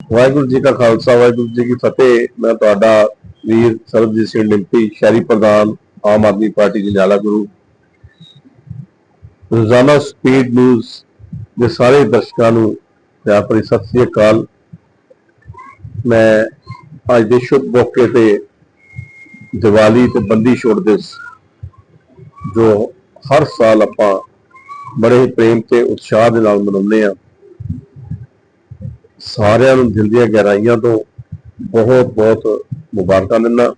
ਵਾਹਿਗੁਰੂ ਜੀ ਕਾ ਖਾਲਸਾ, ਵਾਹਿਗੁਰੂ ਜੀ ਕੀ ਫਤਿਹ। ਮੈਂ ਤੁਹਾਡਾ ਵੀਰ ਸਰਬਜੀਤ ਸਿੰਘ ਡਿੰਪੀ, ਸ਼ਹਿਰੀ ਪ੍ਰਧਾਨ, ਆਮ ਆਦਮੀ ਪਾਰਟੀ ਜੰਡਿਆਲਾ ਗੁਰੂ। ਰੋਜ਼ਾਨਾ ਸਪੀਡ ਨਿਊਜ਼ ਦੇ ਸਾਰੇ ਦਰਸ਼ਕਾਂ ਨੂੰ ਪਿਆਰ ਭਰੀ ਸਤਿ ਸ੍ਰੀ ਅਕਾਲ। ਮੈਂ ਅੱਜ ਦੇ ਸ਼ੁਭ ਮੌਕੇ ਤੇ ਦੀਵਾਲੀ ਤੇ ਬੰਦੀ ਛੋੜ ਦਿਵਸ, ਜੋ ਹਰ ਸਾਲ ਆਪਾਂ ਬੜੇ ਹੀ ਪ੍ਰੇਮ ਤੇ ਉਤਸ਼ਾਹ ਦੇ ਨਾਲ ਮਨਾਉਂਦੇ ਆ ਸਾਰਿਆਂ ਨੂੰ ਦਿਲ ਦੀਆਂ ਗਹਿਰਾਈਆਂ ਤੋਂ ਬਹੁਤ ਬਹੁਤ ਮੁਬਾਰਕਾਂ ਦਿੰਦਾ।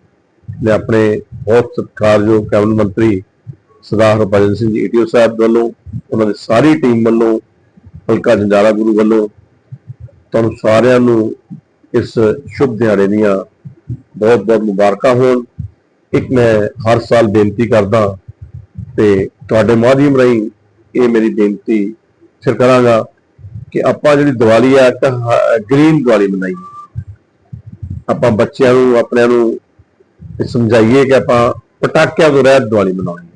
ਮੈਂ ਆਪਣੇ ਬਹੁਤ ਸਤਿਕਾਰਯੋਗ ਕੈਬਨਿਟ ਮੰਤਰੀ ਸਰਦਾਰ ਹਰਭਜਨ ਸਿੰਘ ਜੀ ਈਟੀਓ ਸਾਹਿਬ ਵੱਲੋਂ, ਉਹਨਾਂ ਦੀ ਸਾਰੀ ਟੀਮ ਵੱਲੋਂ, ਹਲਕਾ ਜੰਡਾਲਾ ਗੁਰੂ ਵੱਲੋਂ ਤੁਹਾਨੂੰ ਸਾਰਿਆਂ ਨੂੰ ਇਸ ਸ਼ੁਭ ਦਿਹਾੜੇ ਦੀਆਂ ਬਹੁਤ ਬਹੁਤ ਮੁਬਾਰਕਾਂ ਹੋਣ। ਇੱਕ ਮੈਂ ਹਰ ਸਾਲ ਬੇਨਤੀ ਕਰਦਾ ਤੇ ਤੁਹਾਡੇ ਮਾਧਿਅਮ ਰਾਹੀਂ ਇਹ ਮੇਰੀ ਬੇਨਤੀ ਫਿਰ ਕਰਾਂਗਾ। ਕਿ ਆਪਾਂ ਜਿਹੜੀ ਦੀਵਾਲੀ ਆ, ਇੱਕ ਗ੍ਰੀਨ ਦੀਵਾਲੀ ਮਨਾਈਏ। ਆਪਾਂ ਬੱਚਿਆਂ ਨੂੰ, ਆਪਣਿਆਂ ਨੂੰ ਸਮਝਾਈਏ ਕਿ ਆਪਾਂ ਪਟਾਕਿਆਂ ਤੋਂ ਰਹਿਤ ਦੀਵਾਲੀ ਮਨਾਉਣੀ ਹੈ।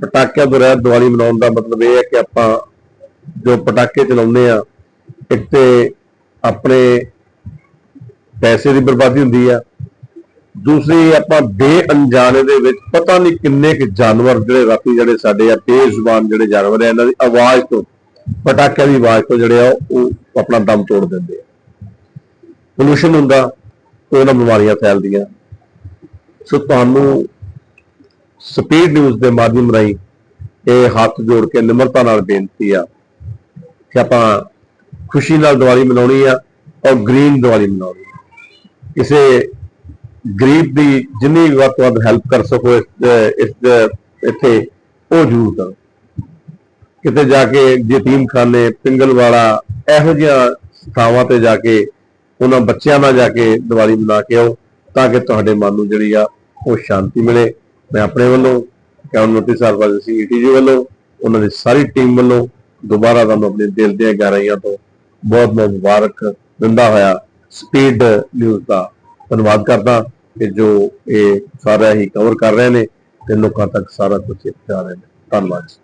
ਪਟਾਕਿਆਂ ਤੋਂ ਰਹਿਤ ਦੀਵਾਲੀ ਮਨਾਉਣ ਦਾ ਮਤਲਬ ਇਹ ਹੈ ਕਿ ਆਪਾਂ ਜੋ ਪਟਾਕੇ ਚਲਾਉਂਦੇ ਆ ਇੱਕ ਤੇ ਆਪਣੇ ਪੈਸੇ ਦੀ ਬਰਬਾਦੀ ਹੁੰਦੀ ਆ। ਦੂਸਰੀ, ਆਪਾਂ ਬੇਅਣਜਾਣੇ ਦੇ ਵਿੱਚ ਪਤਾ ਨਹੀਂ ਕਿੰਨੇ ਕੁ ਜਾਨਵਰ ਜਿਹੜੇ ਰਾਤੀ ਜਿਹੜੇ ਸਾਡੇ ਆ ਬੇਜ਼ੁਬਾਨ ਜਿਹੜੇ ਜਾਨਵਰ ਆ, ਇਹਨਾਂ ਦੀ ਆਵਾਜ਼ ਤੋਂ ਪਟਾਕਿਆਂ ਦੀ ਆਵਾਜ਼ ਤੋਂ ਜਿਹੜੇ ਆ ਉਹ ਆਪਣਾ ਦਮ ਤੋੜ ਦਿੰਦੇ ਆ। ਪੋਲੂਸ਼ਨ ਹੁੰਦਾ ਉਹਨਾਂ ਬਿਮਾਰੀਆਂ ਫੈਲਦੀਆਂ। ਸੋ ਤੁਹਾਨੂੰ ਸਪੀਡ ਨਿਊਜ਼ ਦੇ ਮਾਧਿਅਮ ਰਾਹੀਂ ਇਹ ਹੱਥ ਜੋੜ ਕੇ ਨਿਮਰਤਾ ਨਾਲ ਬੇਨਤੀ ਆ ਕਿ ਆਪਾਂ ਖੁਸ਼ੀ ਨਾਲ ਦੀਵਾਲੀ ਮਨਾਉਣੀ ਆ ਔਰ ਗ੍ਰੀਨ ਦੀਵਾਲੀ ਮਨਾਉਣੀ ਆ। ਕਿਸੇ ਗਰੀਬ ਦੀ ਜਿੰਨੀ ਵੀ ਵੱਧ ਤੋਂ ਵੱਧ ਹੈਲਪ ਕਰ ਸਕੋ ਇਸ ਇਸ ਇੱਥੇ, ਉਹ ਜ਼ਰੂਰ ਕਰੋ। ਕਿਤੇ ਜਾ ਕੇ ਯਤੀਮਖਾਨੇ ਪਿੰਗਲ ਵਾਲਾ ਇਹੋ ਜਿਹੀਆਂ ਥਾਵਾਂ ਤੇ ਜਾ ਕੇ ਉਹਨਾਂ ਬੱਚਿਆਂ ਨਾਲ ਜਾ ਕੇ ਦੀਵਾਲੀ ਮਨਾ ਕੇ ਆਓ ਤਾਂ ਕਿ ਤੁਹਾਡੇ ਮਨ ਨੂੰ ਜਿਹੜੀ ਆ ਉਹ ਸ਼ਾਂਤੀ ਮਿਲੇ ਮੈਂ ਆਪਣੇ ਵੱਲੋਂ ਕੈਬਨਿਟ ਸਰਪੰਚ ਸਿੰਘ ਈਟੀਜੀ ਵੱਲੋਂ, ਉਹਨਾਂ ਦੀ ਸਾਰੀ ਟੀਮ ਵੱਲੋਂ ਦੁਬਾਰਾ ਤੁਹਾਨੂੰ ਆਪਣੇ ਦਿਲ ਦੀਆਂ ਗਹਿਰਾਈਆਂ ਤੋਂ ਬਹੁਤ ਬਹੁਤ ਮੁਬਾਰਕ ਦਿੰਦਾ ਹੋਇਆ ਸਪੀਡ ਨਿਊਜ਼ ਦਾ ਧੰਨਵਾਦ ਕਰਦਾ ਕਿ ਜੋ ਇਹ ਸਾਰਾ ਹੀ ਕਵਰ ਕਰ ਰਹੇ ਨੇ ਤੇ ਲੋਕਾਂ ਤੱਕ ਸਾਰਾ ਕੁਝ ਪਹੁੰਚਾ ਰਹੇ ਨੇ ਧੰਨਵਾਦ ਜੀ।